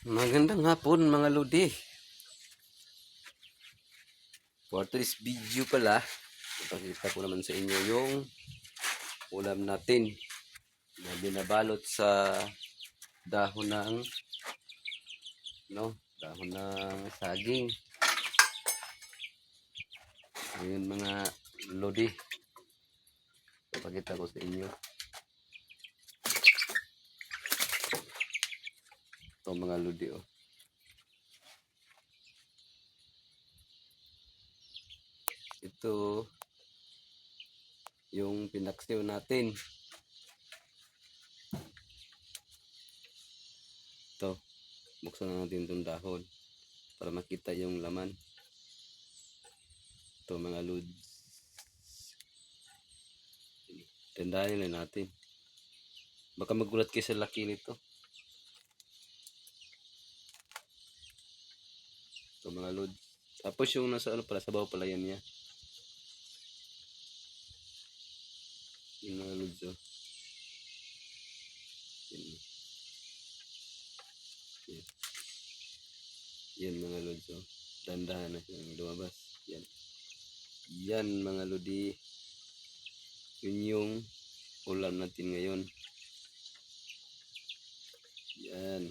Magandang hapon mga lodi. For today's video pala, ipakita ko naman sa inyo yung ulam natin na binabalot sa dahon ng no, dahon ng saging. Ayun mga lodi. Ipakita ko sa inyo. Ito mga lodi oh. Ito yung pinaksiw natin. Ito. Buksan na natin itong dahon para makita yung laman. Ito mga lods. Tandahin lang natin. Baka magulat kayo sa laki nito. Ito mga lods. Tapos yung nasa ano pala, sa bawah pala yan niya. Yung mga lods oh. Yan. Yan. Yan mga lods oh. Dandahan na siyang lumabas. Yan. Yan mga lodi. Yun yung ulam natin ngayon. Yan.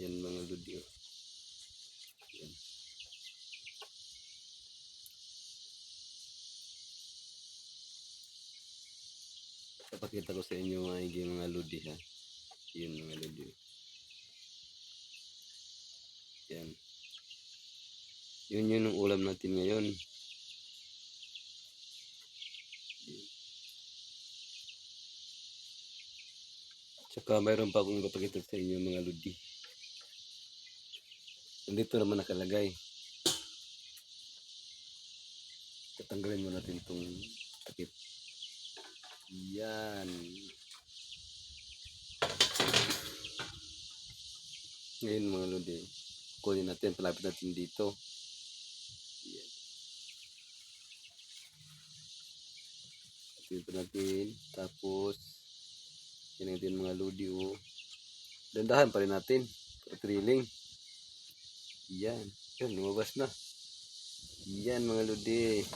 Yan mga lodi. oh. Yan. Papakita ko sa inyo mga higi mga lodi ha. Yan mga lodi. Yan. Yun yun ang ulam natin ngayon. Tsaka mayroon pa akong papakita sa inyo mga lodi. Nandito naman nakalagay. Tatanggalin mo natin itong takip. Yan. Ngayon mga lodi, kunin natin, palapit natin dito. Yan. Dito natin, tapos, yan natin mga lodi o. Dandahan pa rin natin, drilling. Yan, yan, lumabas na. Yan mga lodi.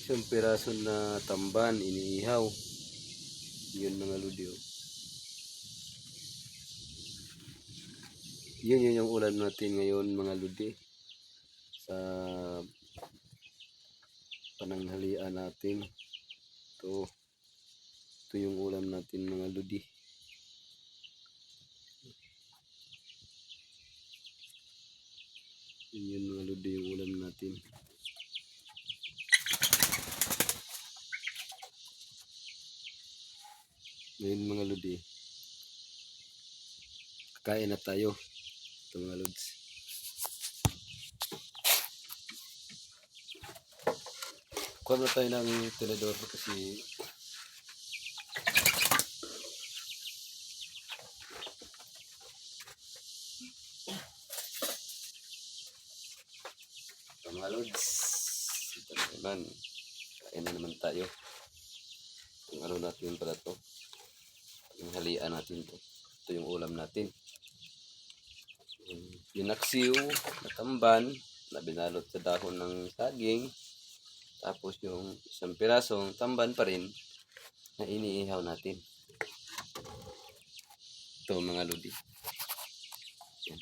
Isang piraso na tamban, iniihaw. Yun mga lodi oh. Yun yun yung ulam natin ngayon mga lodi. Sa pananghalian natin. Ito. Ito yung ulam natin mga lodi. Yun yun mga lodi yung ulam natin. Ngayon mga lodi. Kakain na tayo. Ito mga lods. Kuha na tayo ng tinador kasi Ito mga lods. Ito na naman. Kain na naman tayo. Kung ano natin pala to. Yung halian natin to. Ito yung ulam natin. Yung Pinaksiw na tamban na binalot sa dahon ng saging. Tapos yung isang pirasong tamban pa rin na iniihaw natin. Ito mga lodi. Yan.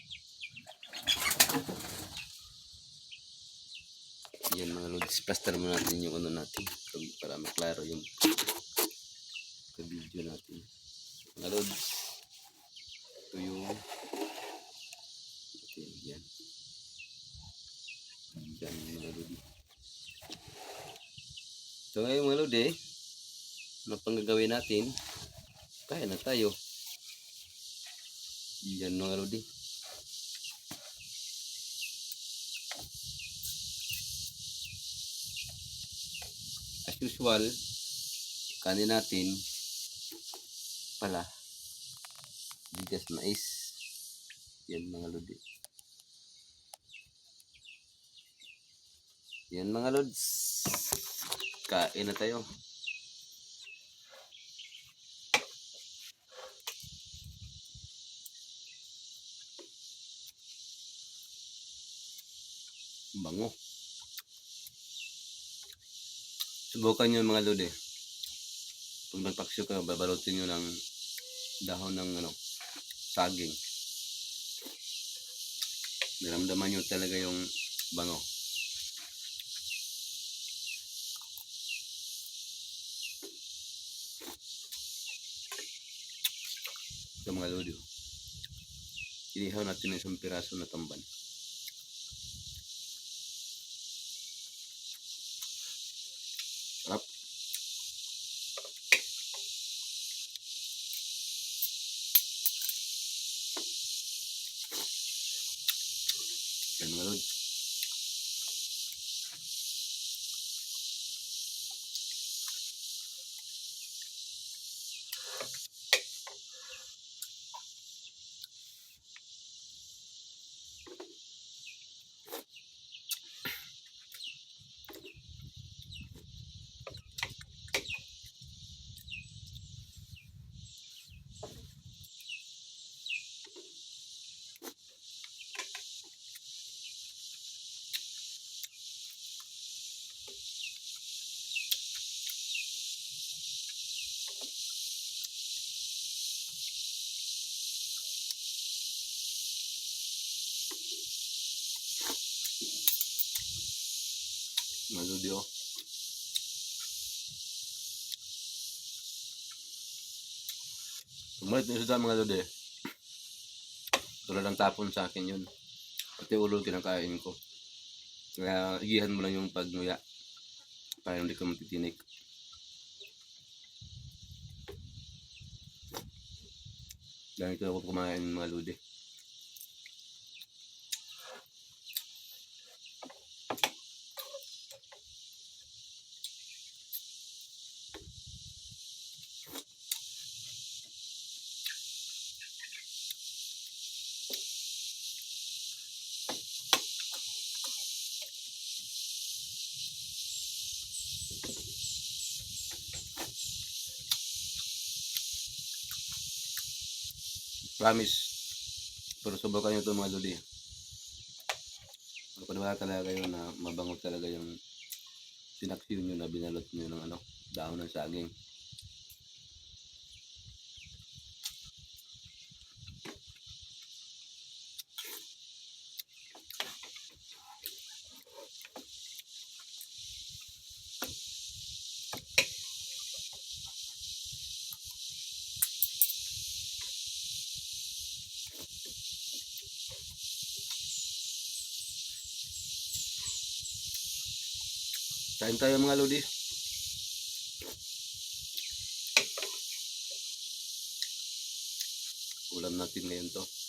Yan mga lodi. Plaster mo natin yung ano natin para maklaro yung video natin. Mga lodi. Ito yung Okay, yan. Yan mga lodi. So ngayon mga lodi, ano pang gagawin natin? Kaya na tayo. Yan mga lodi. As usual, kanin natin pala bigas mais. Yan mga lodi. Yan mga lods. Kain na tayo. Bango. Subukan nyo mga lodi. Pag nagpaksyo kayo, babalutin nyo ng dahon ng ano, saging. Naramdaman nyo talaga yung bango. Ito mga lodi. oh. Inihaw natin ng isang piraso na tamban. Sarap. Yan mga lodi. Oh. Sumalit na isa mga lodi. Tulad ng tapon sa akin yun. Pati ulo kinakain ko. Kaya igihan mo lang yung pagnuya. Para hindi ka matitinik. Ganito ako kumain mga lodi. Promise. Pero subukan nyo ito mga lodi. Magpaniwala talaga kayo na mabango talaga yung sinaksiw nyo na binalot nyo ng ano, dahon ng saging. Kain tayo mga lodi. Ulam natin ngayon to.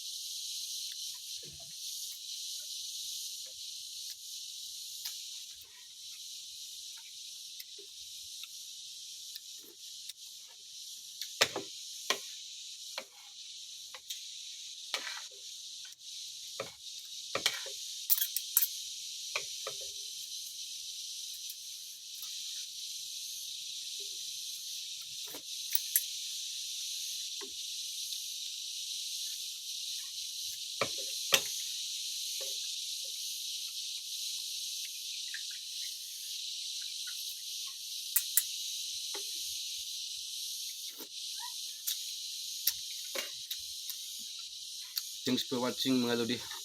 Thanks for watching mga lodi.